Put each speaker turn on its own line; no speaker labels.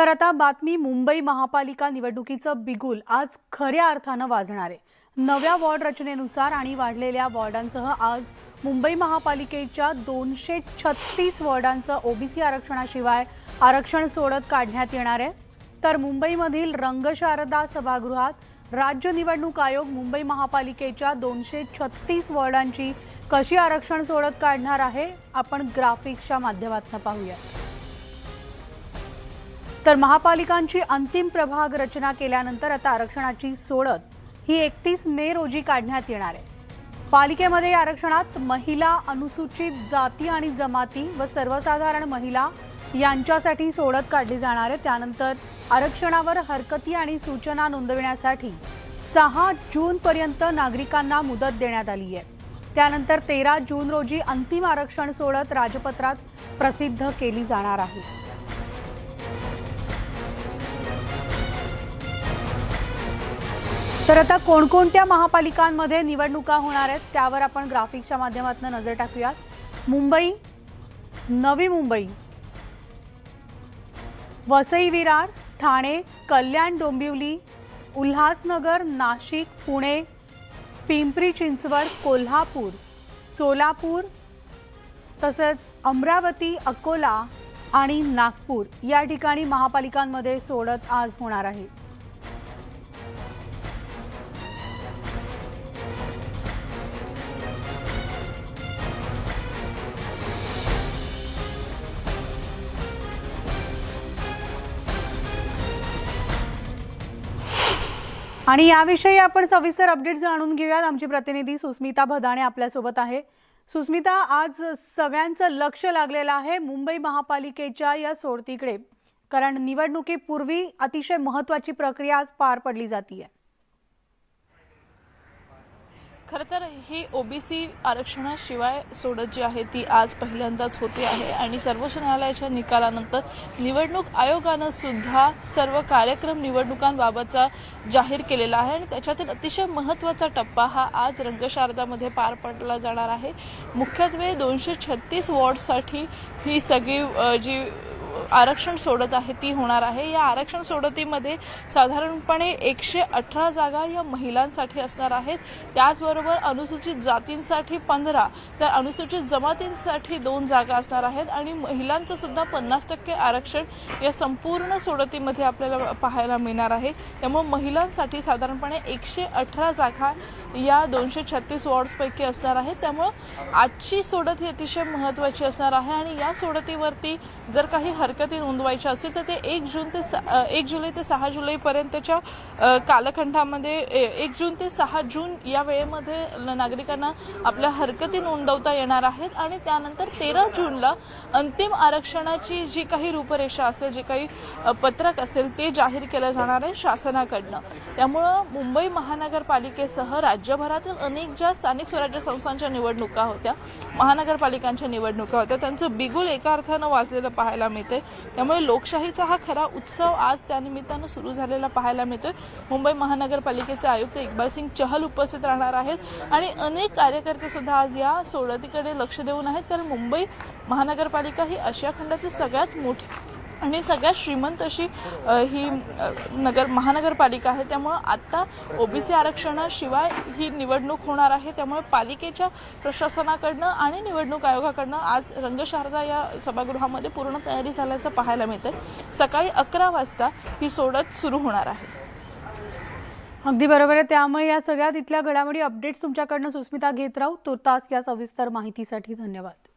तर आता बातमी मुंबई महापालिका निवडणुकीचं बिगुल आज खऱ्या अर्थानं वाजणार आहे. नव्या वॉर्ड रचनेनुसार आणि वाढलेल्या वॉर्डांसह आज मुंबई महापालिकेच्या दोनशे छत्तीस वॉर्डांचं ओबीसी आरक्षणाशिवाय आरक्षण सोडत काढण्यात येणार आहे. तर मुंबईमधील रंगशारदा सभागृहात राज्य निवडणूक आयोग मुंबई महापालिकेच्या दोनशे छत्तीस वॉर्डांची कशी आरक्षण सोडत काढणार आहे आपण ग्राफिक्सच्या माध्यमातून पाहूया. तर महापालिकांची अंतिम प्रभाग रचना केल्यानंतर आता आरक्षणाची सोडत ही एकतीस मे रोजी काढण्यात येणार आहे. पालिकेमध्ये या आरक्षणात महिला अनुसूचित जाती आणि जमाती व सर्वसाधारण महिला यांच्यासाठी सोडत काढली जाणार आहे. त्यानंतर आरक्षणावर हरकती आणि सूचना नोंदविण्यासाठी सहा जूनपर्यंत नागरिकांना मुदत देण्यात आली आहे. त्यानंतर तेरा जून रोजी अंतिम आरक्षण सोडत राजपत्रात प्रसिद्ध केली जाणार आहे. तर आता कोणकोणत्या महापालिकांमध्ये निवडणुका होणार आहेत त्यावर आपण ग्राफिकच्या माध्यमातून नजर टाकूयात. मुंबई नवी मुंबई वसई विरार ठाणे कल्याण डोंबिवली उल्हासनगर नाशिक पुणे पिंपरी चिंचवड कोल्हापूर सोलापूर तसंच अमरावती अकोला आणि नागपूर या ठिकाणी महापालिकांमध्ये सोडत आज होणार आहे. आणि याविषयी आपण सविस्तर अपडेट जाणून घेऊयात. आमची प्रतिनिधी सुस्मिता भदाणे आपल्यासोबत आहे. सुस्मिता आज सगळ्यांचं लक्ष लागलेलं आहे मुंबई महापालिकेच्या या सोडतीकडे. कारण निवडणुकीपूर्वी अतिशय महत्वाची प्रक्रिया आज पार पडली जाते
खरं तर ही ओबीसी आरक्षणाशिवाय सोडत जी आहे ती आज पहिल्यांदाच होते आहे. आणि सर्वोच्च न्यायालयाच्या निकालानंतर निवडणूक आयोगानं सुद्धा सर्व कार्यक्रम निवडणुकांबाबतचा जाहीर केलेला आहे. आणि त्याच्यातील अतिशय महत्त्वाचा टप्पा हा आज रंगशारदामध्ये पार पडला जाणार आहे. मुख्यत्वे दोनशे छत्तीस वॉर्डसाठी ही सगळी जी आरक्षण सोडत आहे ती होणार आहे. या आरक्षण सोडतीमध्ये साधारणपणे एकशे अठरा जागा या महिलांसाठी असणार आहेत. त्याचबरोबर अनुसूचित जातींसाठी पंधरा तर अनुसूचित जमातींसाठी दोन जागा असणार आहेत आणि महिलांचं सुद्धा पन्नास टक्के आरक्षण या संपूर्ण सोडतीमध्ये आपल्याला पाहायला मिळणार आहे. त्यामुळे महिलांसाठी साधारणपणे एकशे अठरा जागा या दोनशे छत्तीस वॉर्ड्सपैकी असणार आहेत. त्यामुळं आजची सोडत ही अतिशय महत्त्वाची असणार आहे आणि या सोडतीवरती जर काही हरकती नोंदवायच्या असतील तर ते एक जून ते स- एक जुलै ते सहा जुलैपर्यंतच्या कालखंडामध्ये ए- एक जून ते सहा जून या वेळेमध्ये नागरिकांना आपल्या हरकती नोंदवता येणार आहेत आणि त्यानंतर तेरा जूनला अंतिम आरक्षणाची जी काही रूपरेषा असेल जे काही पत्रक असेल ते जाहीर केलं जाणार आहे शासनाकडनं. त्यामुळं मुंबई महानगरपालिकेसह राज्यभरातील अनेक ज्या स्थानिक स्वराज्य संस्थांच्या निवडणुका होत्या महानगरपालिकांच्या निवडणुका होत्या. त्यांचं बिगुल एका अर्थानं वाजलेलं पाहायला मिळते त्यामुळे लोकशाहीचा हा खरा उत्सव आज त्यानिमित्तानं सुरू झालेला पाहायला मिळतोय. मुंबई महानगरपालिकेचे आयुक्त इक्बाल सिंग चहल उपस्थित राहणार आहेत आणि अनेक कार्यकर्ते सुद्धा आज या सोडतीकडे लक्ष देऊन आहेत कारण मुंबई महानगरपालिका ही आशिया खंडातील सगळ्यात मोठी आणि सगळ्यात श्रीमंत अशी ही नगर महानगरपालिका आहे. त्यामुळं आत्ता ओबीसी आरक्षणाशिवाय ही निवडणूक होणार आहे. त्यामुळे पालिकेच्या प्रशासनाकडनं आणि निवडणूक आयोगाकडनं आज रंगशारदा या सभागृहामध्ये पूर्ण तयारी झाल्याचं पाहायला मिळतंय. सकाळी अकरा वाजता ही सोडत सुरू होणार आहे.
अगदी बरोबर आहे. त्यामुळे या सगळ्या तिथल्या घडामोडी अपडेट्स तुमच्याकडनं सुस्मिता घेत राहू. तुर्तास या सविस्तर माहितीसाठी धन्यवाद.